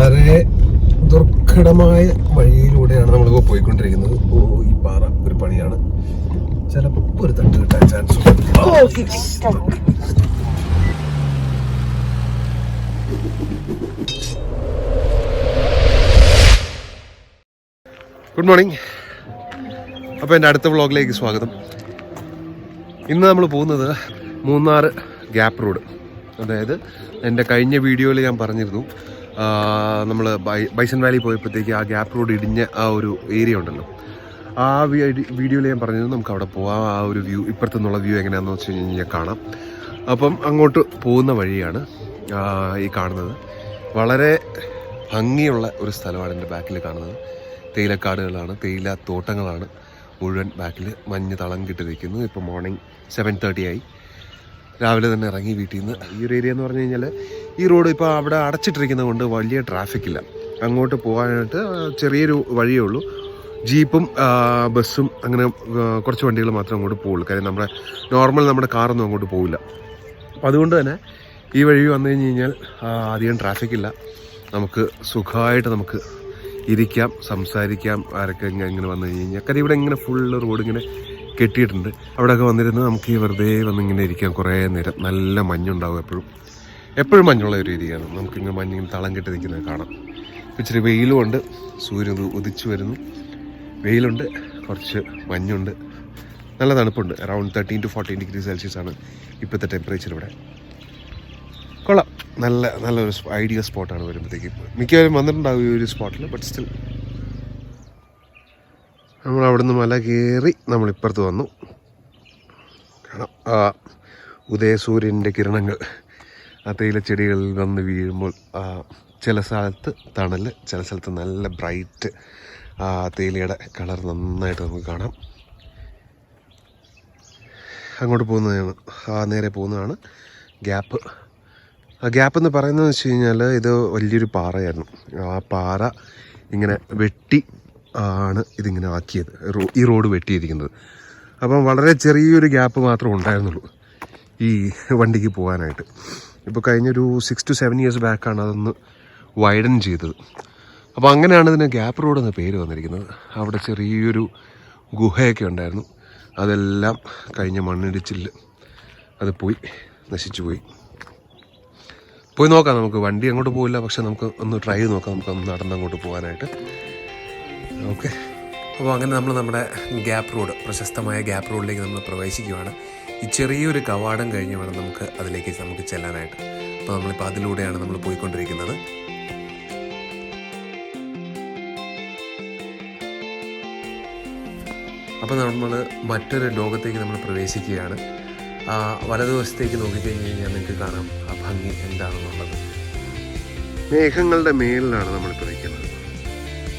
വളരെ ദുർഘടമായ വഴിയിലൂടെയാണ് നമ്മളിപ്പോൾ പോയിക്കൊണ്ടിരിക്കുന്നത്. ഓ ഈ പാറ ഒരു പണിയാണ്. ചിലപ്പോൾ ഒരു തട്ട് കിട്ടാൻ ചാൻസ് ഗുഡ് മോർണിംഗ് അപ്പോൾ എന്റെ അടുത്ത വ്ളോഗിലേക്ക് സ്വാഗതം. ഇന്ന് നമ്മൾ പോകുന്നത് മൂന്നാർ ഗ്യാപ്പ് റോഡ്. അതായത് എന്റെ കഴിഞ്ഞ വീഡിയോയിൽ ഞാൻ പറഞ്ഞിരുന്നു നമ്മൾ ബൈസൺ വാലി പോയപ്പോഴത്തേക്ക് ആ ഗ്യാപ്പ് റോഡ് ഇടിഞ്ഞ ആ ഒരു ഏരിയ ഉണ്ടല്ലോ. ആ വീഡിയോയിൽ ഞാൻ പറഞ്ഞത് നമുക്ക് അവിടെ പോകാം ആ ഒരു വ്യൂ ഇപ്പുറത്തു നിന്നുള്ള വ്യൂ എങ്ങനെയാണെന്ന് വെച്ച് കഴിഞ്ഞാൽ കാണാം. അപ്പം അങ്ങോട്ട് പോകുന്ന വഴിയാണ് ഈ കാണുന്നത്. വളരെ ഭംഗിയുള്ള ഒരു സ്ഥലമാണ് എന്റെ ബാക്കിൽ കാണുന്നത്. തേയിലക്കാടുകളാണ് തേയില തോട്ടങ്ങളാണ് മുഴുവൻ ബാക്കിൽ മഞ്ഞ് തളം കിട്ടി നിൽക്കുന്നു. ഇപ്പോൾ മോർണിംഗ് സെവൻ തേർട്ടി ആയി. രാവിലെ തന്നെ ഇറങ്ങി വീട്ടിൽ നിന്ന് ഈ ഒരു ഏരിയ എന്ന് പറഞ്ഞു കഴിഞ്ഞാൽ ഈ റോഡ് ഇപ്പോൾ അവിടെ അടച്ചിട്ടിരിക്കുന്നത് കൊണ്ട് വലിയ ട്രാഫിക് ഇല്ല. അങ്ങോട്ട് പോകാനായിട്ട് ചെറിയൊരു വഴിയേ ഉള്ളൂ. ജീപ്പും ബസ്സും അങ്ങനെ കുറച്ച് വണ്ടികൾ മാത്രമേ അങ്ങോട്ട് പോകുള്ളൂ കാര്യം നമ്മുടെ നോർമൽ നമ്മുടെ കാറൊന്നും അങ്ങോട്ട് പോവില്ല. അപ്പം അതുകൊണ്ട് തന്നെ ഈ വഴി വന്നു കഴിഞ്ഞ് കഴിഞ്ഞാൽ അധികം ട്രാഫിക് ഇല്ല. നമുക്ക് സുഖമായിട്ട് നമുക്ക് ഇരിക്കാം സംസാരിക്കാം ആരൊക്കെ ഇങ്ങനെ വന്നു കഴിഞ്ഞ് കഴിഞ്ഞാൽ. കാര്യം ഇവിടെ ഇങ്ങനെ ഫുള്ള് റോഡ് ഇങ്ങനെ കെട്ടിയിട്ടുണ്ട്. അവിടെയൊക്കെ വന്നിരുന്ന് നമുക്ക് ഈ വെറുതെ വന്നിങ്ങനെ ഇരിക്കാം കുറേ നേരം നല്ല മഞ്ഞുണ്ടാവും എപ്പോഴും. എപ്പോഴും മഞ്ഞുള്ള ഒരു ഏരിയയാണ് നമുക്കിങ്ങനെ മഞ്ഞിങ്ങനെ തളം കെട്ടി നിൽക്കുന്നത് കാണാം. ഇച്ചിരി വെയിലും ഉണ്ട് സൂര്യൻ ഉദിച്ചു വരുന്നു. വെയിലുണ്ട്. കുറച്ച് മഞ്ഞുണ്ട്. നല്ല തണുപ്പുണ്ട്. Around thirteen to fourteen degree Celsius ആണ് ഇപ്പോഴത്തെ ടെമ്പറേച്ചർ ഇവിടെ. കൊള്ളാം. നല്ല നല്ലൊരു ഐഡിയ സ്പോട്ടാണ് വരുമ്പോഴത്തേക്ക്. മിക്കവാറും വന്നിട്ടുണ്ടാവും ഈ ഒരു സ്പോട്ടിൽ ബട്ട് സ്റ്റിൽ നമ്മൾ അവിടുന്ന് മല കയറി നമ്മൾ ഇപ്പുറത്ത് വന്നു. കാണാം. ആ ഉദയസൂര്യന്റെ കിരണങ്ങൾ. ആ തേയിലച്ചെടികളിൽ വന്ന് വീഴുമ്പോൾ ആ ചില സ്ഥലത്ത് തണൽ ചില സ്ഥലത്ത് നല്ല ബ്രൈറ്റ് ആ തേയിലയുടെ കളർ നന്നായിട്ട് നമുക്ക് കാണാം. അങ്ങോട്ട് പോകുന്നതാണ്. ആ നേരെ പോകുന്നതാണ് ഗ്യാപ്പ്. ആ ഗ്യാപ്പ് എന്ന് പറയുന്നത് വെച്ച് കഴിഞ്ഞാൽ ഇത് വലിയൊരു പാറയായിരുന്നു. ആ പാറ ഇങ്ങനെ വെട്ടി ആണ് ഇതിങ്ങനെ ആക്കിയത്. ഈ റോഡ് വെട്ടിയിരിക്കുന്നത്. അപ്പം വളരെ ചെറിയൊരു ഗ്യാപ്പ് മാത്രമേ ഉണ്ടായിരുന്നുള്ളൂ ഈ വണ്ടിക്ക് പോകാനായിട്ട്. ഇപ്പോൾ കഴിഞ്ഞൊരു സിക്സ് ടു സെവൻ ഇയേഴ്സ് ബാക്കാണ് അതൊന്ന് വൈഡൻ ചെയ്തത്. അപ്പോൾ അങ്ങനെയാണ് ഇതിന് ഗ്യാപ്പ് റോഡ് എന്ന പേര് വന്നിരിക്കുന്നത്. അവിടെ ചെറിയൊരു ഗുഹയൊക്കെ ഉണ്ടായിരുന്നു. അതെല്ലാം കഴിഞ്ഞ മണ്ണിടിച്ചിൽ അത് പോയി നശിച്ചു പോയി. പോയി നോക്കാം നമുക്ക്. വണ്ടി അങ്ങോട്ട് പോയില്ല പക്ഷെ നമുക്ക് ഒന്ന് ട്രൈ ചെയ്ത് നോക്കാം. നമുക്ക് നടന്ന് അങ്ങോട്ട് പോകാനായിട്ട്. ഓക്കെ. അപ്പോൾ അങ്ങനെ നമ്മൾ നമ്മുടെ ഗ്യാപ്പ് റോഡ് പ്രശസ്തമായ ഗ്യാപ്പ് റോഡിലേക്ക് നമ്മൾ പ്രവേശിക്കുകയാണ്. ഈ ചെറിയൊരു കവാടം കഴിഞ്ഞ് വേണം നമുക്ക് അതിലേക്ക് നമുക്ക് ചെല്ലാനായിട്ട്. അപ്പോൾ നമ്മളിപ്പോൾ അതിലൂടെയാണ് നമ്മൾ പോയിക്കൊണ്ടിരിക്കുന്നത്. അപ്പോൾ നമ്മൾ മറ്റൊരു ലോകത്തേക്ക് നമ്മൾ പ്രവേശിക്കുകയാണ്. വലതുവശത്തേക്ക് നോക്കിക്കഴിഞ്ഞ് കഴിഞ്ഞാൽ നിങ്ങൾക്ക് കാണാം ആ ഭംഗി എന്താണെന്നുള്ളത്. മേഘങ്ങളുടെ മേളിലാണ് നമ്മൾ നിൽക്കുന്നത്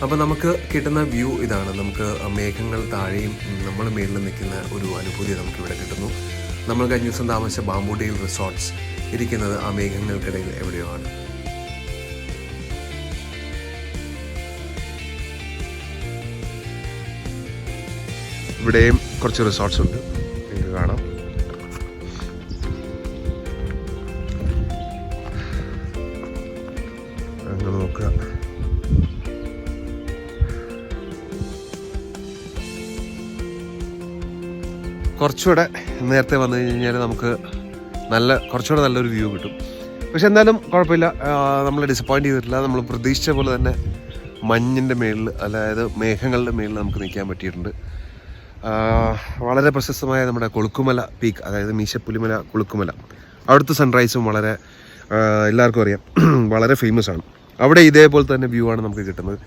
അപ്പോൾ നമുക്ക് കിട്ടുന്ന വ്യൂ ഇതാണ്. നമുക്ക് മേഘങ്ങൾ താഴെയും നമ്മൾ മേളിൽ നിൽക്കുന്ന ഒരു അനുഭൂതി നമുക്ക് ഇവിടെ കിട്ടുന്നു. നമ്മൾ കഴിഞ്ഞ ദിവസം താമസിച്ച ബാമ്പൂട്ടിയിൽ റിസോർട്ട്സ് ഇരിക്കുന്നത് ആ മേഘങ്ങൾക്കിടയിൽ എവിടെയോ ആണ് ഇവിടെയും കുറച്ച് റിസോർട്ട്സ് ഉണ്ട്. കുറച്ചുകൂടെ നേരത്തെ വന്നു കഴിഞ്ഞാൽ നമുക്ക് നല്ല കുറച്ചുകൂടെ നല്ലൊരു വ്യൂ കിട്ടും. പക്ഷെ എന്തായാലും കുഴപ്പമില്ല. നമ്മൾ ഡിസപ്പോയിന്റ് ചെയ്തിട്ടില്ല. നമ്മൾ പ്രതീക്ഷിച്ച പോലെ തന്നെ മഞ്ഞിന്റെ മേളിൽ അതായത് മേഘങ്ങളുടെ മേളിൽ നമുക്ക് നിൽക്കാൻ പറ്റിയിട്ടുണ്ട്. വളരെ പ്രശസ്തമായ നമ്മുടെ കൊളുക്കുമല പീക്ക് അതായത് മീശപ്പുലിമല കൊളുക്കുമല. അവിടുത്തെ സൺറൈസും വളരെ എല്ലാവർക്കും അറിയാം. വളരെ ഫേമസ് ആണ്. അവിടെ ഇതേപോലെ തന്നെ വ്യൂ ആണ് നമുക്ക് കിട്ടുന്നത്.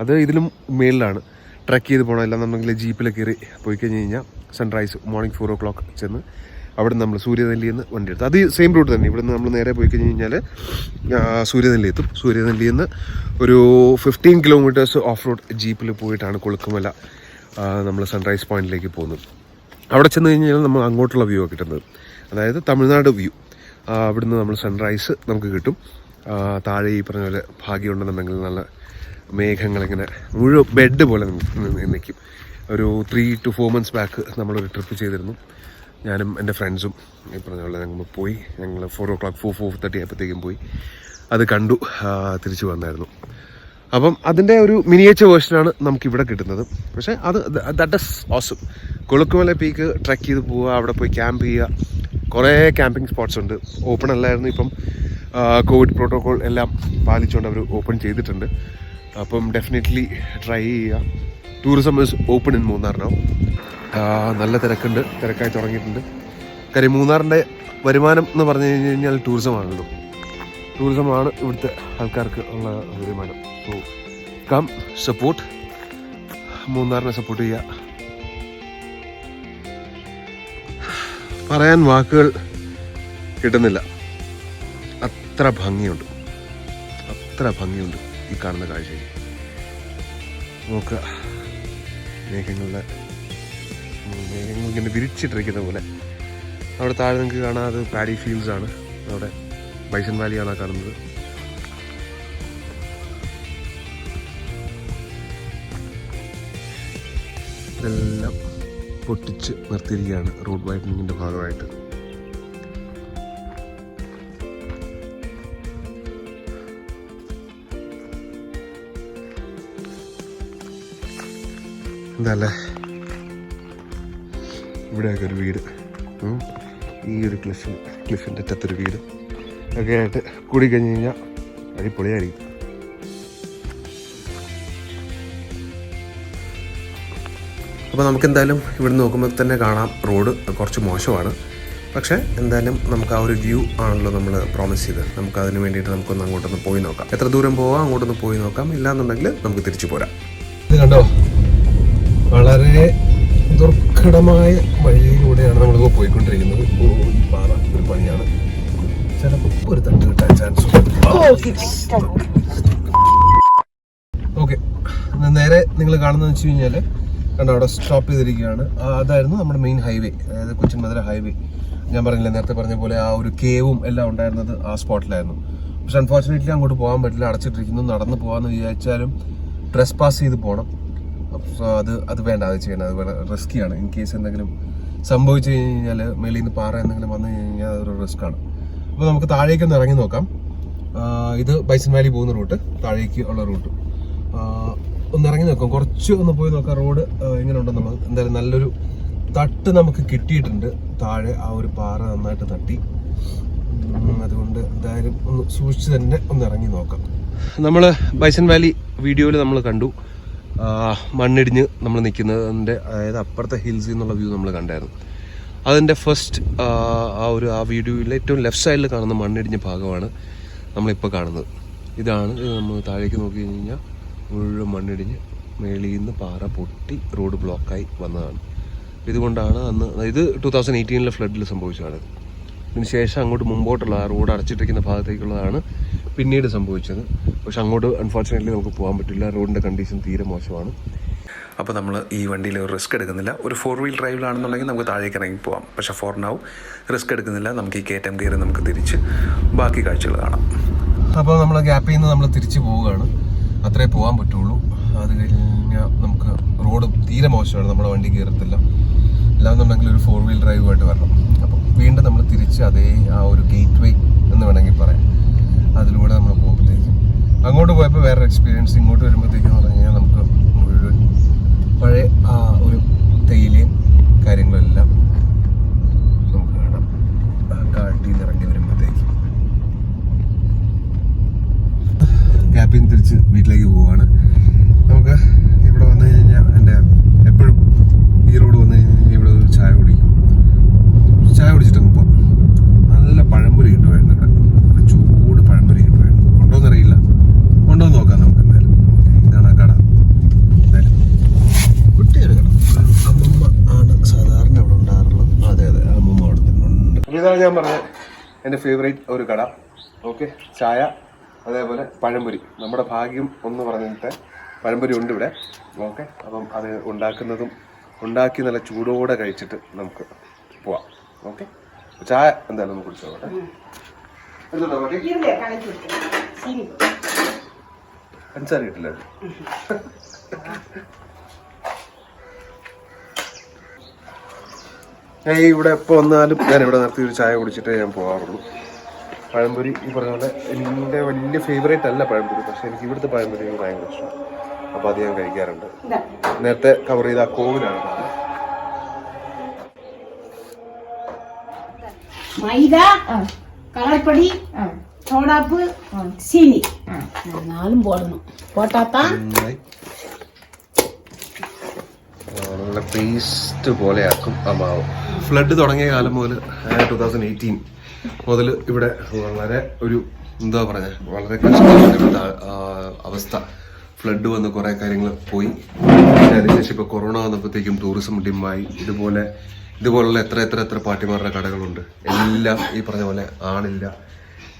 അത് ഇതിലും മേളിലാണ്. ട്രക്ക് ചെയ്ത് പോകണം അല്ലാന്നുണ്ടെങ്കിൽ ജീപ്പിൽ കയറി പോയി കഴിഞ്ഞ് കഴിഞ്ഞാൽ sunrise morning four o'clock ചെന്ന് അവിടെ നമ്മൾ സൂര്യനെല്ലിയിൽ നിന്ന് വണ്ടി എടുത്തു. അത് സെയിം റൂട്ട് തന്നെ. ഇവിടുന്ന് നമ്മൾ നേരെ പോയി കഴിഞ്ഞ് കഴിഞ്ഞാൽ സൂര്യനെല്ലി എത്തും. സൂര്യനെല്ലിയിൽ നിന്ന് ഒരു ഫിഫ്റ്റീൻ കിലോമീറ്റേഴ്സ് ഓഫ് റോഡ് ജീപ്പിൽ പോയിട്ടാണ് കൊളുക്കുമല നമ്മൾ സൺറൈസ് പോയിന്റിലേക്ക് പോകുന്നത്. അവിടെ ചെന്ന് കഴിഞ്ഞാൽ നമ്മൾ അങ്ങോട്ടുള്ള വ്യൂ കിട്ടുന്നത്. അതായത് തമിഴ്നാട് വ്യൂ അവിടുന്ന് നമ്മൾ സൺറൈസ് നമുക്ക് കിട്ടും. താഴെ ഈ പറഞ്ഞ പോലെ ഭാഗ്യമുണ്ടെന്നുണ്ടെങ്കിൽ നല്ല മേഘങ്ങളിങ്ങനെ മുഴുവൻ ബെഡ് പോലെ നിൽക്കും ഒരു three to four months back നമ്മളൊരു ട്രിപ്പ് ചെയ്തിരുന്നു. ഞാനും എന്റെ ഫ്രണ്ട്സും ഈ പറഞ്ഞ പോലെ ഞങ്ങൾ പോയി. ഞങ്ങൾ four o'clock four four thirty ആയപ്പോഴത്തേക്കും പോയി. അത് കണ്ടു. തിരിച്ചു വന്നായിരുന്നു. അപ്പം അതിന്റെ ഒരു മിനിയേച്ചർ വേർഷനാണ് നമുക്കിവിടെ കിട്ടുന്നത്. പക്ഷേ അത് that is awesome Kolukkumala peak trek ചെയ്ത് പോവുക അവിടെ പോയി ക്യാമ്പ് ചെയ്യുക. കുറേ ക്യാമ്പിംഗ് സ്പോട്ട്സ് ഉണ്ട്. ഓപ്പൺ അല്ലായിരുന്നു ഇപ്പം. കോവിഡ് പ്രോട്ടോകോൾ എല്ലാം പാലിച്ചുകൊണ്ട് അവർ ഓപ്പൺ ചെയ്തിട്ടുണ്ട്. അപ്പം ഡെഫിനറ്റ്ലി ട്രൈ ചെയ്യുക. ടൂറിസം ഇസ് ഓപ്പൺ ഇൻ മൂന്നാറിനോ നല്ല തിരക്കുണ്ട്. തിരക്കായി തുടങ്ങിയിട്ടുണ്ട്. കാര്യം മൂന്നാറിന്റെ വരുമാനം എന്ന് പറഞ്ഞു കഴിഞ്ഞ് കഴിഞ്ഞാൽ ടൂറിസമാണല്ലോ ടൂറിസമാണ് ഇവിടുത്തെ ആൾക്കാർക്ക് ഉള്ള വരുമാനം. സോ കം സപ്പോർട്ട് മൂന്നാറിനെ സപ്പോർട്ട് ചെയ്യുക. പറയാൻ വാക്കുകൾ കിട്ടുന്നില്ല. അത്ര ഭംഗിയുണ്ട്. അത്ര ഭംഗിയുണ്ട്. ഈ കാണുന്ന കാഴ്ചയിൽ നോക്കുക മേഘങ്ങളുടെ മേഘങ്ങൾ ഇങ്ങനെ വിരിച്ചിട്ടിരിക്കുന്ന പോലെ. അവിടെ താഴെ നിങ്ങൾക്ക് കാണാം അത് പാഡി ഫീൽഡ്സ് ആണ്. അവിടെ ബൈസൺ വാലിയാണ് കാണുന്നത്. ഇതെല്ലാം പൊട്ടിച്ച് നിർത്തിയിരിക്കുകയാണ് റോഡ് വൈഡനിങ്ങിന്റെ ഭാഗമായിട്ട്. എന്താല്ലേ ഇവിടെയൊക്കെ ഒരു വീട്. ഈ ഒരു ക്ലിഫ് ക്ലിഫിന്റെ അറ്റത്തൊരു വീട്. ഒക്കെ ആയിട്ട് കൂടി കഴിഞ്ഞ് കഴിഞ്ഞാൽ അടിപൊളിയായിരിക്കും. അപ്പോൾ നമുക്ക് എന്തായാലും ഇവിടെ നോക്കുമ്പോൾ തന്നെ കാണാം. റോഡ് കുറച്ച് മോശമാണ്. പക്ഷേ എന്തായാലും നമുക്ക് ആ ഒരു വ്യൂ ആണല്ലോ നമ്മൾ പ്രോമിസ് ചെയ്ത് നമുക്ക് അതിന് വേണ്ടിയിട്ട് നമുക്കൊന്ന് അങ്ങോട്ടൊന്ന് പോയി നോക്കാം. എത്ര ദൂരം പോവാം അങ്ങോട്ടൊന്ന് പോയി നോക്കാം. ഇല്ലാന്നുണ്ടെങ്കിൽ നമുക്ക് തിരിച്ചു പോരാം. കണ്ടോ? വളരെ ദുർഘടമായ വഴിയിലൂടെയാണ് നമ്മളിപ്പോൾ പോയിക്കൊണ്ടിരിക്കുന്നത്. ഈ പാറ ഒരു പണിയാണ്. ചിലപ്പോൾ ഒരു തട്ട് കിട്ടാൻ ചാൻസ് ഓക്കെ നേരെ നിങ്ങൾ കാണുന്നതെന്ന് വെച്ച് കഴിഞ്ഞാൽ കണ്ടോ അവിടെ സ്റ്റോപ്പ് ചെയ്തിരിക്കുകയാണ്. അതായിരുന്നു നമ്മുടെ മെയിൻ ഹൈവേ അതായത് കൊച്ചിൻ മധുര ഹൈവേ ഞാൻ പറഞ്ഞില്ല നേരത്തെ പറഞ്ഞ പോലെ ആ ഒരു കേവും എല്ലാം ഉണ്ടായിരുന്നത് ആ സ്പോട്ടിലായിരുന്നു പക്ഷെ അൺഫോർച്ചുനേറ്റ്ലി അങ്ങോട്ട് പോകാൻ പറ്റില്ല. അടച്ചിട്ടിരിക്കുന്നു. നടന്ന് പോകാമെന്ന് വിചാരിച്ചാലും ഡ്രസ് പാസ് ചെയ്ത് പോകണം അപ്പോൾ അത് അത് വേണ്ട അത് ചെയ്യണം അത് വളരെ റിസ്ക്കിയാണ് ഇൻ കേസ് എന്തെങ്കിലും സംഭവിച്ചു കഴിഞ്ഞാൽ മേളിൽ നിന്ന് പാറ എന്തെങ്കിലും വന്നു കഴിഞ്ഞാൽ അതൊരു റിസ്ക്കാണ് അപ്പോൾ നമുക്ക് താഴേക്ക് ഒന്ന് ഇറങ്ങി നോക്കാം. ഇത് ബൈസൺ വാലി പോകുന്ന റൂട്ട് താഴേക്ക് ഉള്ള റൂട്ട് ഒന്ന് ഇറങ്ങി നോക്കാം. കുറച്ച് ഒന്ന് പോയി നോക്കാം. റോഡ് എങ്ങനെ നമുക്ക് എന്തായാലും നല്ലൊരു തട്ട് നമുക്ക് കിട്ടിയിട്ടുണ്ട്. താഴെ ആ ഒരു പാറ നന്നായിട്ട് തട്ടി. അതുകൊണ്ട് എന്തായാലും ഒന്ന് സൂക്ഷിച്ച് തന്നെ ഒന്ന് ഇറങ്ങി നോക്കാം. നമ്മൾ ബൈസൺ വാലി വീഡിയോയിൽ നമ്മൾ കണ്ടു. മണ്ണിടിഞ്ഞ് നമ്മൾ നിൽക്കുന്നതിന്റെ അതായത് അപ്പുറത്തെ ഹിൽസിൽ നിന്നുള്ള വ്യൂ നമ്മൾ കണ്ടായിരുന്നു. അതിന്റെ ഫസ്റ്റ് ആ ഒരു ആ വീഡിയോയിൽ ഏറ്റവും ലെഫ്റ്റ് സൈഡിൽ കാണുന്ന മണ്ണിടിഞ്ഞ ഭാഗമാണ് നമ്മളിപ്പോൾ കാണുന്നത്. ഇതാണ് ഇത് നമ്മൾ താഴേക്ക് നോക്കി കഴിഞ്ഞ് കഴിഞ്ഞാൽ മുഴുവൻ മണ്ണിടിഞ്ഞ് മേളിൽ നിന്ന് പാറ പൊട്ടി റോഡ് ബ്ലോക്കായി വന്നതാണ്. ഇതുകൊണ്ടാണ് അന്ന് ഇത് ടൂ തൗസൻഡ് എയ്റ്റീനിലെ ഫ്ലഡിൽ സംഭവിച്ചതാണ്. അതിനുശേഷം ശേഷം അങ്ങോട്ട് മുമ്പോട്ടുള്ള ആ റോഡ് അടച്ചിട്ടിരിക്കുന്ന ഭാഗത്തേക്കുള്ളതാണ് പിന്നീട് സംഭവിച്ചത്. പക്ഷെ അങ്ങോട്ട് അൺഫോർച്ചുനേറ്റ്ലി നമുക്ക് പോകാൻ പറ്റില്ല. റോഡിന്റെ കണ്ടീഷൻ തീരെ മോശമാണ്. അപ്പോൾ നമ്മൾ ഈ വണ്ടിയിൽ ഒരു റിസ്ക് എടുക്കുന്നില്ല. ഒരു ഫോർ വീൽ ഡ്രൈവിലാണെന്നുണ്ടെങ്കിൽ നമുക്ക് താഴേക്ക് ഇറങ്ങി പോകാം പക്ഷേ ഫോർ നൗ റിസ്ക് എടുക്കുന്നില്ല. നമുക്ക് ഈ കയറ്റം കയറി നമുക്ക് തിരിച്ച് ബാക്കി കാഴ്ചകൾ കാണാം. അപ്പോൾ നമ്മൾ ഗ്യാപ്പിൽ നിന്ന് നമ്മൾ തിരിച്ച് പോവുകയാണ്. അത്രേ പോകാൻ പറ്റുള്ളൂ. അത് കഴിഞ്ഞാൽ നമുക്ക് റോഡ് തീരെ മോശമാണ്. നമ്മുടെ വണ്ടി കയറത്തില്ല. അല്ലാന്നുണ്ടെങ്കിൽ ഒരു ഫോർ വീൽ ഡ്രൈവുമായിട്ട് വരണം. അപ്പോൾ വീണ്ടും നമ്മൾ തിരിച്ച് അതേ ആ ഒരു ഗേറ്റ് വേ എന്ന് വേണമെങ്കിൽ പറയാം. അതിലൂടെ നമ്മൾ പോകുമ്പോഴത്തേക്കും അങ്ങോട്ട് പോയപ്പോൾ വേറെ എക്സ്പീരിയൻസ് ഇങ്ങോട്ട് വരുമ്പോഴത്തേക്കും എന്ന് പറഞ്ഞു കഴിഞ്ഞാൽ നമുക്ക് മുഴുവൻ പഴയ ആ ഒരു തേയിലയും കാര്യങ്ങളെല്ലാം നമുക്ക് കാണാം. കാട്ടിൽ നിന്ന് ഇറങ്ങി വരുമ്പോഴത്തേക്കും. ഗ്യാപ്പിൽ തിരിച്ച് വീട്ടിലേക്ക് പോവാണ് നമുക്ക് ഇവിടെ വന്നു കഴിഞ്ഞാൽ എന്റെ എപ്പോഴും ഈ റോഡ് വന്നു കഴിഞ്ഞാൽ ഇവിടെ ഒരു ചായ കുടിക്കും ചായ കുടിച്ചിട്ടങ്ങ് പോവാം നല്ല പഴംപൊരി കിട്ടുമായിരുന്നു ഇവിടെ നല്ല ചൂട് പഴംപൊരി കിട്ടുമായിരുന്നു ഉണ്ടോന്ന് അറിയില്ല ഉണ്ടോന്ന് നോക്കാം നമുക്ക് എന്തായാലും ഇതാണ് ആ കട എന്തായാലും കുട്ടിയൊരു കട അമ്മമ്മ ആണ് സാധാരണ ഇവിടെ ഉണ്ടാകാറുള്ളത് അതെ അതെ അമ്മമ്മ അവിടെ തന്നെ ഉണ്ട് അപ്പോൾ ഇതാണ് ഞാൻ പറഞ്ഞത് എന്റെ ഫേവറേറ്റ് ഒരു കട. ഓക്കെ ചായ അതേപോലെ പഴംപൊരി. നമ്മുടെ ഭാഗ്യം ഒന്ന് പറഞ്ഞിട്ട് പഴംപൊരി ഉണ്ട് ഇവിടെ. ഓക്കെ അപ്പം അത് ഉണ്ടാക്കുന്നതും ഉണ്ടാക്കി നല്ല ചൂടോടെ കഴിച്ചിട്ട് നമുക്ക് പോവാം. ഓക്കെ ചായ എന്തായാലും നമുക്ക് ശരി. പഞ്ചസാര കിട്ടില്ല. ഞാൻ ഈ ഇവിടെ എപ്പോൾ വന്നാലും ഞാൻ ഇവിടെ നിർത്തി ഒരു ചായ കുടിച്ചിട്ടേ ഞാൻ പോകാറുള്ളൂ പഴംപൊരി ഈ പറഞ്ഞ പോലെ എൻ്റെ വലിയ ഫേവറേറ്റ് അല്ല പഴംപൊരി പക്ഷെ എനിക്ക് ഇവിടുത്തെ പഴംപൊരി എനിക്ക് ഭയങ്കര ഇഷ്ടമാണ് അപ്പോൾ അത് ഞാൻ കഴിക്കാറുണ്ട് ഇതാ നേരത്തെ കവർ ചെയ്ത ആ കോവിലാണ് മൈദ കളർപ്പൊടി സോഡാപ്പ് சீனி நாலும் போடணும் போட்டாதான் നന്നായി ആ, നല്ല പേസ്റ്റ് പോലെയാക്കും ആ മാവ്. ഫ്ലഡ് തുടങ്ങിയ കാലം മുതൽ ടു തൗസൻഡ് എയ്റ്റീൻ മുതൽ ഇവിടെ വളരെ ഒരു എന്താ പറയുക വളരെ കഷ്ടപ്പെട്ട അവസ്ഥ. ഫ്ലഡ് വന്ന് കുറേ കാര്യങ്ങൾ പോയി. അതിനുശേഷം ഇപ്പോൾ കൊറോണ വന്നപ്പോഴത്തേക്കും ടൂറിസം ഡിമ്മായി. ഇതുപോലെ ഇതുപോലുള്ള എത്ര എത്ര എത്ര പാട്ടിമാരുടെ കടകളുണ്ട്. എല്ലാം ഈ പറഞ്ഞ പോലെ ആണില്ല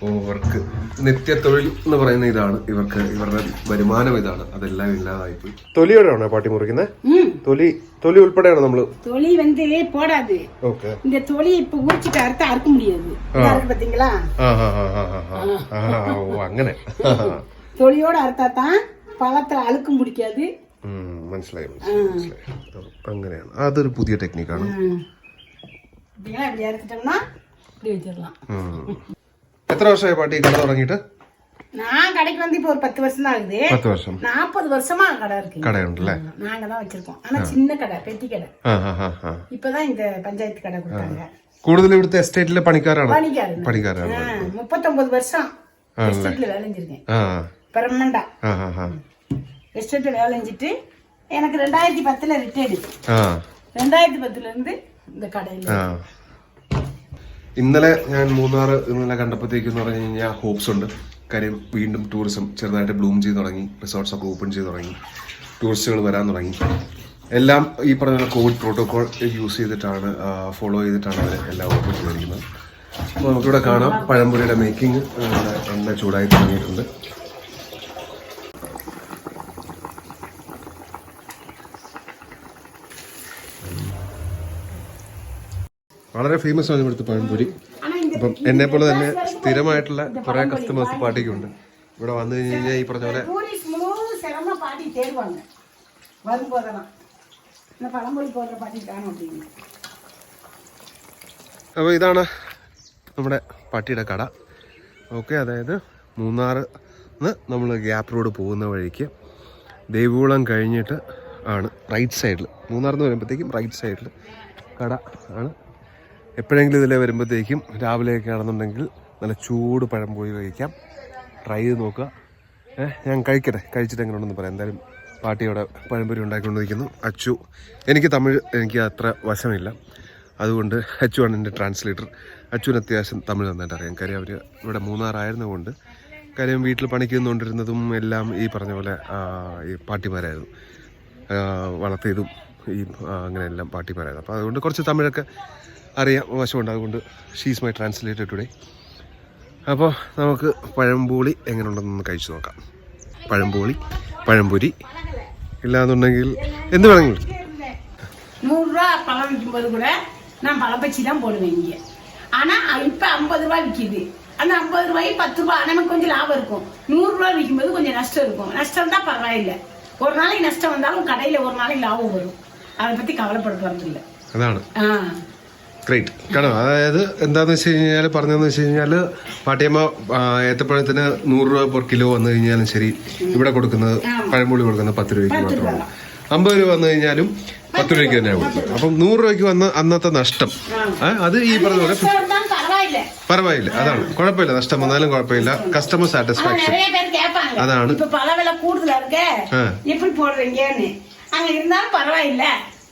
ഇവർക്ക് നിത്യത്തൊഴിൽ എന്ന് പറയുന്ന ഇതാണ് ഇവർക്ക് ഇവരുടെ വരുമാനം ഇതാണ് അതെല്ലാം ഇല്ലാതായിപ്പോയി തൊലിയോടെയാണോ പാട്ടി മുറിക്കുന്നത് ம் തൊലി തൊലി ഉൾപ്പെടെയാണ് നമ്മള് தொலி வந்து போடாது ഓക്കെ இந்த தொலி இப்ப உரிச்சிட்டு அறுத்து அறுக்க முடியாது இதா இருக்கு பாத்தீங்களா ഓ അങ്ങനെ தொலியோட அறுத்தா தான் பழத்துல அழுக்கும் பிடிக்காது ഉം, മനസ്സിലായി മനസ്സിലായി മനസ്സിലായി അപ്പൊ അങ്ങനെയാണ് അതൊരു പുതിയ ടെക്നിക്കാണ് ம். இப்படிங்களா இப்படி அறுத்துட்டோம்னா இப்படி வச்சிடலாம் എത്ര വർഷമായി പാട്ടി കട തുടങ്ങിയിട്ട് நான் கடைக்கு வந்து இப்போ ஒரு பத்து வருஷம் தான் ஆகுது പത്ത് വർഷം நாற்பது வருஷமா கடை இருக்கு കടയുണ്ടല്ലേ நாங்க தான் வச்சிருக்கோம் ஆனா சின்ன கடை பெட்டி கடை ആ ആ ആ ആ இப்பதான் இந்த பஞ்சாயத்து கடை கொடுத்தாங்க കൂടുതൽ ഇവിടുത്തെ എസ്റ്റേറ്റിലെ പണിക്കാരാണ് பணிக்காரு പണിക്കാരാണ് முப்பத்தொன்பது வருஷம் எஸ்டேட்ல வேலை செஞ்சிருக்கேன் ആ பெர்மனண்டா ആ ആ ആ எஸ்டேட்ல வேலை செஞ்சுட்டு எனக்கு ரெண்டாயிரத்தி பத்துல ரிட்டையர்டு ആ ரெண்டாயிரத்தி பத்துல இருந்து இந்த கடையில ആ. ഇന്നലെ ഞാൻ മൂന്നാർ ഇന്നലെ കണ്ടപ്പോഴത്തേക്ക് എന്ന് പറഞ്ഞു കഴിഞ്ഞാൽ ഹോപ്സ് ഉണ്ട്. കാര്യം വീണ്ടും ടൂറിസം ചെറുതായിട്ട് ബ്ലൂം ചെയ്ത് തുടങ്ങി റിസോർട്ട്സ് ഒക്കെ ഓപ്പൺ ചെയ്ത് തുടങ്ങി ടൂറിസ്റ്റുകൾ വരാൻ തുടങ്ങി. എല്ലാം ഈ പറഞ്ഞ കോവിഡ് പ്രോട്ടോകോൾ യൂസ് ചെയ്തിട്ടാണ് ഫോളോ ചെയ്തിട്ടാണ് അവർ എല്ലാം ഓപ്പൺ ചെയ്തിരിക്കുന്നത്. അപ്പോൾ നമുക്കിവിടെ കാണാം. പഴംപൊരിയുടെ മേക്കിംഗ് എണ്ണ ചൂടായി തുടങ്ങിയിട്ടുണ്ട്. വളരെ ഫേമസ് ആണ് ഇവിടുത്തെ പഴംപൊരി. അപ്പം എന്നെ പോലെ തന്നെ സ്ഥിരമായിട്ടുള്ള കുറെ കസ്റ്റമേഴ്സ് പാട്ടിക്കുണ്ട് ഇവിടെ വന്നു കഴിഞ്ഞ് കഴിഞ്ഞാൽ ഈ പറഞ്ഞ പോലെ അപ്പോൾ ഇതാണ് നമ്മുടെ പട്ടിയുടെ കട. ഓക്കെ അതായത് മൂന്നാറ് നമ്മൾ ഗ്യാപ്പ് റോഡ് പോകുന്ന വഴിക്ക് ദേവികുളം കഴിഞ്ഞിട്ട് ആണ് റൈറ്റ് സൈഡിൽ മൂന്നാർ എന്ന് പറയുമ്പോഴത്തേക്കും റൈറ്റ് സൈഡിൽ കട ആണ്. എപ്പോഴെങ്കിലും ഇതിലെ വരുമ്പോഴത്തേക്കും രാവിലെയൊക്കെ ആണെന്നുണ്ടെങ്കിൽ നല്ല ചൂട് പഴം പോയി കഴിക്കാം. ട്രൈ ചെയ്ത് നോക്കുക. ഞാൻ കഴിക്കട്ടെ. കഴിച്ചിട്ട് എങ്ങനെയുണ്ടെന്ന് പറയാം. എന്തായാലും പാട്ടിയോടെ പഴംപൊരി ഉണ്ടാക്കിക്കൊണ്ടിരിക്കുന്നു അച്ചു എനിക്ക് തമിഴ് എനിക്ക് അത്ര വശമില്ല. അതുകൊണ്ട് അച്ചു ആണ് എന്റെ ട്രാൻസ്ലേറ്റർ അച്ചുവിന് അത്യാവശ്യം തമിഴ് നന്നായിട്ട് അറിയാം. കാര്യം അവർ ഇവിടെ മൂന്നാറായിരുന്നതുകൊണ്ട് കാര്യം വീട്ടിൽ പണിക്ക് നിന്നുകൊണ്ടിരുന്നതും എല്ലാം ഈ പറഞ്ഞ പോലെ ഈ പാട്ടിമാരായിരുന്നു വളർത്തിയതും ഈ അങ്ങനെയെല്ലാം പാട്ടിമാരായിരുന്നു അപ്പോൾ അതുകൊണ്ട് കുറച്ച് തമിഴൊക്കെ അറിയാം വശമുണ്ട് അതുകൊണ്ട് ഷീസ് മൈ ട്രാൻസ്ലേറ്റർ ടുഡേ അപ്പോൾ നമുക്ക് പഴംപൊളി എങ്ങനെയുണ്ടെന്നൊന്ന് കഴിച്ചു നോക്കാം പഴംപൊളി പഴംപൊരി ഇല്ലാന്നുണ്ടെങ്കിൽ എന്ത് വേണമെങ്കിലും நூறுரூவா பழம் விற்கும்போது கூட நான் பழப்பச்சி தான் போடுவேன் இங்கே ஆனால் இப்போ ஐம்பது ரூபா விற்கிது அந்த ஐம்பது ரூபாய் பத்து ரூபா நமக்கு கொஞ்சம் லாபம் இருக்கும் நூறுரூவா விற்கும்போது கொஞ்சம் நஷ்டம் இருக்கும் நஷ்டம் தான் பரவாயில்லை ஒரு நாளைக்கு நஷ்டம் வந்தாலும் கடையில் ஒரு நாளைக்கு லாபம் வரும் அதை பற்றி கவலைப்பட போகிறதில்ல അതാണ് ஆ ഗ്രേറ്റ് കേട്ടോ അതായത് എന്താന്ന് വെച്ച് കഴിഞ്ഞാൽ പറഞ്ഞതെന്ന് വെച്ച് കഴിഞ്ഞാൽ പാട്ടിയമ്മ ഏത്തപ്പഴത്തിന് നൂറ് രൂപ പെർ കിലോ വന്നു കഴിഞ്ഞാലും ശരി ഇവിടെ കൊടുക്കുന്നത് പഴംപുളി കൊടുക്കുന്നത് പത്ത് രൂപയ്ക്ക് മാത്രമാണ്. അമ്പത് രൂപ വന്നു കഴിഞ്ഞാലും പത്ത് രൂപയ്ക്ക് തന്നെ കൊടുക്കുന്നത് അപ്പം നൂറ് രൂപയ്ക്ക് വന്ന അന്നത്തെ നഷ്ടം. അത് ഈ പറഞ്ഞ പോലെ പരവായില്ല? അതാണ്. കുഴപ്പമില്ല. നഷ്ടം വന്നാലും കുഴപ്പമില്ല. കസ്റ്റമർ സാറ്റിസ്ഫാക്ഷൻ അതാണ് കൂടുതലാണ് അങ്ങനെ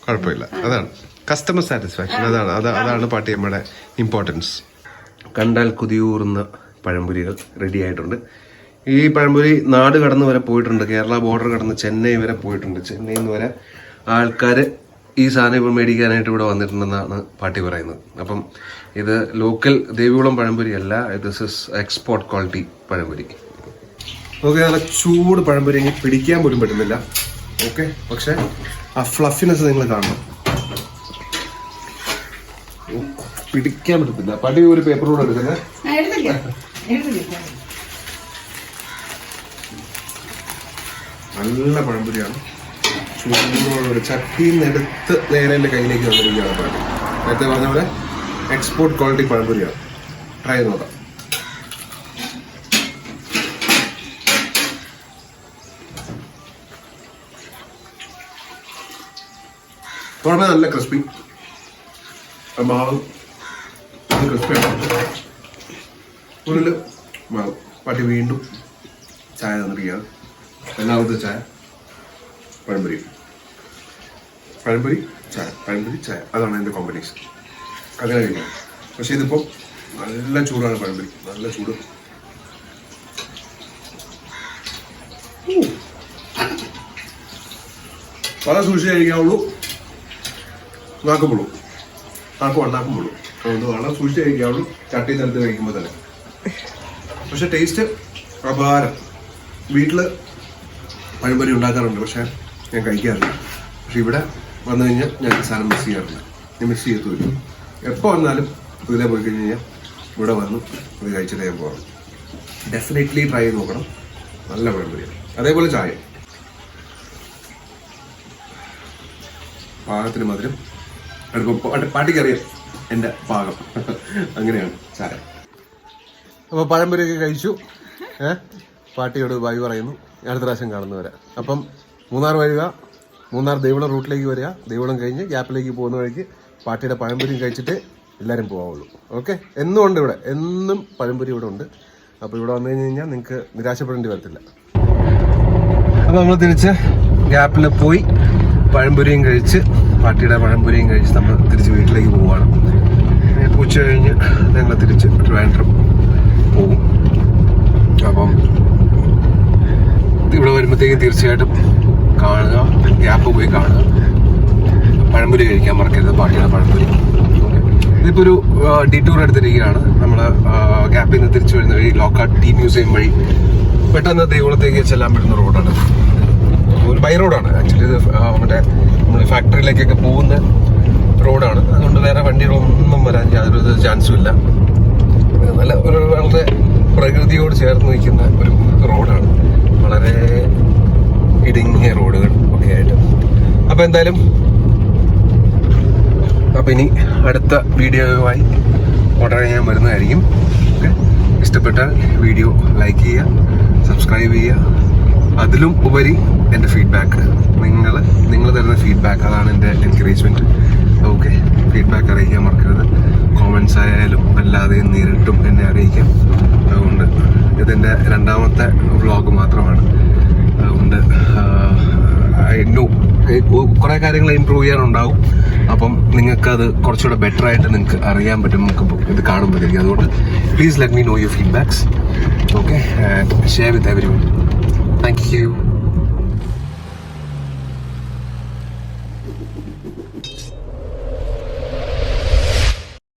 കുഴപ്പമില്ല. അതാണ്. കസ്റ്റമർ സാറ്റിസ്ഫാക്ഷൻ അതാണ്. അതാ അതാണ് പാട്ടിയമ്മയുടെ ഇമ്പോർട്ടൻസ് കണ്ടാൽ കുതിയൂറുന്ന പഴംപുരികൾ റെഡി ആയിട്ടുണ്ട്. ഈ പഴംപുരി നാട് കടന്ന് വരെ പോയിട്ടുണ്ട്. കേരള ബോർഡർ കടന്ന് ചെന്നൈ വരെ പോയിട്ടുണ്ട്. ചെന്നൈയിൽ നിന്ന് വരെ ആൾക്കാർ ഈ സാധനം ഇപ്പോൾ മേടിക്കാനായിട്ട് ഇവിടെ വന്നിട്ടുണ്ടെന്നാണ് പാട്ടി പറയുന്നത്. അപ്പം ഇത് ലോക്കൽ ദേവികുളം പഴംപുരി അല്ല this is export quality pazhampori. Okay നല്ല ചൂട് പഴംപുരി ഇനി പിടിക്കാൻ പോലും പറ്റുന്നില്ല. ഓക്കെ പക്ഷേ ആ ഫ്ലഫിനെസ് നിങ്ങൾ കാണണം. പിടിക്കാൻ പറ്റത്തില്ല. പടി ഒരു പേപ്പറോട് എടുക്കുന്നത് നല്ല പഴംപൊരിയാണ്. ചൂടോടെ ചട്ടിയിൽ എടുത്ത് നേരെ എന്റെ കയ്യിലേക്ക് വന്നിരിക്കുകയാണ് പഴം നേരത്തെ പറഞ്ഞ പോലെ എക്സ്പോർട്ട് ക്വാളിറ്റി പഴംപൊരിയാണ്. ട്രൈ ചെയ്ത് നോക്കാം. നല്ല ക്രിസ്പി മാവ്. ക്രിസ്പിയാണ് ഉള്ളിൽ മാവ് പാട്ടി വീണ്ടും ചായ തന്നിരിക്കുകയാണ്. രണ്ടാമത്തെ ചായ പഴംപൊരി. പഴംപൊരി ചായ പഴംപൊരി ചായ. അതാണ് എന്റെ കോമ്പിനേഷൻ അങ്ങനെ കഴിഞ്ഞാൽ പക്ഷെ ഇതിപ്പോൾ നല്ല ചൂടാണ് പഴംപൊരി. നല്ല ചൂട്. വളരെ സൂക്ഷിച്ച് കഴിക്കാവുള്ളൂ. നാക്കുമ്പോഴും നാക്കുവാണ് ഉണ്ടാക്കുമ്പോളൂ വളരെ സൂക്ഷിച്ച് കഴിക്കാവുള്ളൂ ചട്ടി നിലത്ത് കഴിക്കുമ്പോൾ തന്നെ. പക്ഷെ ടേസ്റ്റ് അപാരം. വീട്ടിൽ പഴംപൊരി ഉണ്ടാക്കാറുണ്ട്. പക്ഷെ ഞാൻ കഴിക്കാറില്ല. പക്ഷെ ഇവിടെ വന്നു കഴിഞ്ഞാൽ ഞാൻ സാധനം മിസ് ചെയ്യാറില്ല. ഞാൻ മിസ് ചെയ്യത്തുമില്ല. എപ്പോൾ വന്നാലും ഇതിലെ പോയി കഴിഞ്ഞ് കഴിഞ്ഞാൽ ഇവിടെ വന്നു ഇത് കഴിച്ചിട്ട് ഞാൻ പോകണം ഡെഫിനറ്റ്ലി ട്രൈ ചെയ്ത് നോക്കണം. നല്ല പഴംപൊരിയാണ്. അതേപോലെ ചായ. പാകത്തിന് മധുരം. അടുപ്പം പാട്ടിക്കറിയാം. എന്റെ പാകം. അങ്ങനെയാണ് ചായ അപ്പോൾ പഴംപൊരിയൊക്കെ കഴിച്ചു. ഏ? പാട്ടിയോട് ബൈ പറയുന്നു. അടുത്ത പ്രാവശ്യം കാണുന്നവരെ. അപ്പം മൂന്നാർ വരിക. മൂന്നാർ ദേവിളം റൂട്ടിലേക്ക് വരിക. ദേവിളം കഴിഞ്ഞ് ഗ്യാപ്പിലേക്ക് പോകുന്ന വഴിക്ക് പാട്ടിയുടെ പഴംപൊരിയും കഴിച്ചിട്ട് എല്ലാവരും പോകാവുള്ളൂ. ഓക്കെ? എന്നും ഉണ്ട് ഇവിടെ. എന്നും പഴംപൊരി ഇവിടെ ഉണ്ട്. അപ്പോൾ ഇവിടെ വന്നു കഴിഞ്ഞ് കഴിഞ്ഞാൽ നിങ്ങൾക്ക് നിരാശപ്പെടേണ്ടി വരത്തില്ല. അപ്പോൾ നമ്മൾ തിരിച്ച് ഗ്യാപ്പിൽ പോയി പഴംപൊരിയും കഴിച്ച് പാട്ടിയുടെ പഴംപൊരിയും കഴിച്ച് നമ്മൾ തിരിച്ച് വീട്ടിലേക്ക് പോവുകയാണ്. ഉച്ച കഴിഞ്ഞ് ഞങ്ങൾ തിരിച്ച് ട്രിവാൻഡ്രം പോകും. അപ്പം ഇവിടെ വരുമ്പോഴത്തേക്കും തീർച്ചയായിട്ടും കാണുക ഗ്യാപ്പ് പോയി കാണുക. പഴംപൊരി കഴിക്കാൻ മറക്കരുത് പാട്ടിയുടെ പഴംപൊരി. ഇതിപ്പോൾ ഒരു ഡി ടൂർ എടുത്തിരിക്കുകയാണ്. നമ്മൾ ഗ്യാപ്പിൽ നിന്ന് തിരിച്ചു വരുന്ന വഴി ലോക്കാട്ട് ടി മ്യൂസിയം വഴി പെട്ടെന്ന് ദേവളത്തേക്ക് ചെല്ലാൻ പറ്റുന്ന റോഡാണ്. ഒരു ബൈ റോഡാണ്. ആക്ച്വലി ഇത് മറ്റേ നമ്മൾ ഫാക്ടറിയിലേക്കൊക്കെ പോകുന്ന റോഡാണ്. അതുകൊണ്ട് വേറെ വണ്ടികളൊന്നും വരാൻ യാതൊരു ചാൻസും ഇല്ല നല്ല ഒരു വളരെ പ്രകൃതിയോട് ചേർന്ന് നിൽക്കുന്ന ഒരു റോഡാണ്. വളരെ ഇടുങ്ങിയ റോഡുകൾ ഒക്കെ ആയിട്ട് അപ്പോൾ എന്തായാലും അപ്പോൾ ഇനി അടുത്ത വീഡിയോയുമായി ഉടനെ ഞാൻ വരുന്നതായിരിക്കും ഇഷ്ടപ്പെട്ടാൽ വീഡിയോ ലൈക്ക് ചെയ്യുക സബ്സ്ക്രൈബ് ചെയ്യുക അതിലും ഉപരി എന്റെ ഫീഡ്ബാക്ക് നിങ്ങൾ നിങ്ങൾ തരുന്ന ഫീഡ്ബാക്ക് അതാണ് എന്റെ എൻകറേജ്മെന്റ് ഓക്കെ ഫീഡ്ബാക്ക് അറിയിക്കാൻ മറക്കരുത്. കോമൻസ് ആയാലും അല്ലാതെയും നേരിട്ടും എന്നെ അറിയിക്കാം. അതുകൊണ്ട് ഇതെന്റെ രണ്ടാമത്തെ വ്ളോഗ് മാത്രമാണ്. അതുകൊണ്ട് നോ കുറേ കാര്യങ്ങൾ ഇമ്പ്രൂവ് ചെയ്യാനുണ്ടാവും. അപ്പം നിങ്ങൾക്കത് കുറച്ചുകൂടെ ബെറ്റർ ആയിട്ട് നിങ്ങൾക്ക് അറിയാൻ പറ്റും. നമുക്ക് ഇത് കാണുമ്പോഴത്തേക്ക്. അതുകൊണ്ട് please let me know your feedbacks okay share with everyone Thank you.